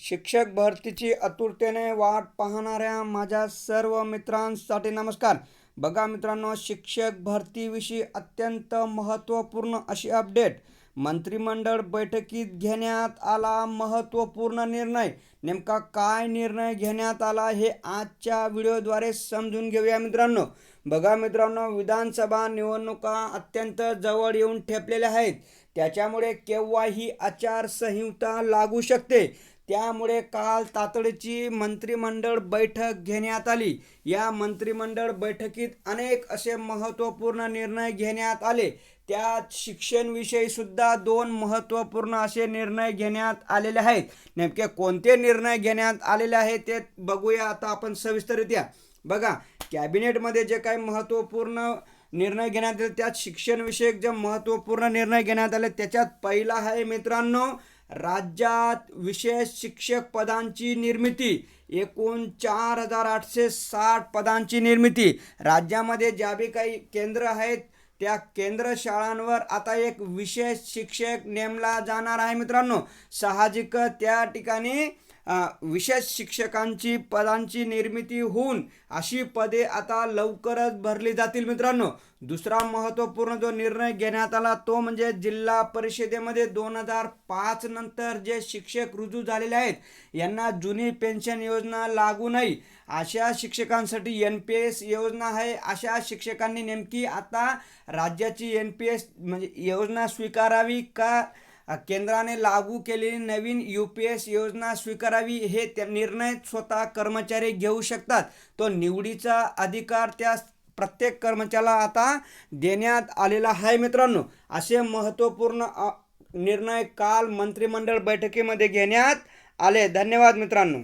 शिक्षक भरतीची आतुरतेने वाट पाहणाऱ्या माझ्या सर्व मित्रांसाठी नमस्कार. बघा मित्रांनो शिक्षक भरतीविषयी अत्यंत महत्त्वपूर्ण अशी अपडेट. मंत्रिमंडळ बैठकीत घेण्यात आला महत्त्वपूर्ण निर्णय. नेमका काय निर्णय घेण्यात आला हे आजच्या व्हिडिओद्वारे समजून घेऊया मित्रांनो. बघा मित्रांनो विधानसभा निवडणुका अत्यंत जवळ येऊन ठेपलेल्या आहेत. त्याच्यामुळे केव्हाही आचारसंहिता लागू शकते. त्यामुळे काल तातडीची मंत्रिमंडळ बैठक घेण्यात आली. या मंत्रिमंडळ बैठकीत अनेक असे महत्त्वपूर्ण निर्णय घेण्यात आले. त्यात शिक्षणविषयी सुद्धा दोन महत्त्वपूर्ण असे निर्णय घेण्यात आलेले आहेत. नेमके कोणते निर्णय घेण्यात आलेले आहेत ते बघूया. आता आपण सविस्तररित्या. बघा कॅबिनेटमध्ये जे काही महत्त्वपूर्ण निर्णय घेण्यात आले त्यात शिक्षणविषयक जे महत्त्वपूर्ण निर्णय घेण्यात आले त्याच्यात पहिला आहे मित्रांनो राज्यात विशेष शिक्षक पदांची निर्मिती एकूण चार हजार आठशे साठ पदांची निर्मिती. राज्यामध्ये ज्या बी काही केंद्र आहेत त्या केंद्र शाळांवर आता एक विशेष शिक्षक नेमला जाणार आहे मित्रांनो. साहजिकच त्या ठिकाणी विशेष शिक्षकांची पदांची निर्मिती होऊन अशी पदे आता लवकरच भरली जातील मित्रांनो. दुसरा महत्त्वपूर्ण जो निर्णय घेण्यात आला तो म्हणजे जिल्हा परिषदेमध्ये दोन हजार पाच नंतर जे शिक्षक रुजू झालेले आहेत यांना जुनी पेन्शन योजना लागू नाही. अशा शिक्षकांसाठी एन पी एस योजना आहे. अशा शिक्षकांनी नेमकी आता राज्याची एन पी एस म्हणजे योजना स्वीकारावी का? केंद्राने लागू केलेली नवीन यू पी एस योजना स्वीकारावी हे त्या निर्णय स्वतः कर्मचारी घेऊ शकतात. तो निवडीचा अधिकार त्या प्रत्येक कर्मचाऱ्याला आता देण्यात आलेला आहे मित्रांनो. असे महत्त्वपूर्ण निर्णय काल मंत्रिमंडळ बैठकीमध्ये घेण्यात आले. धन्यवाद मित्रांनो.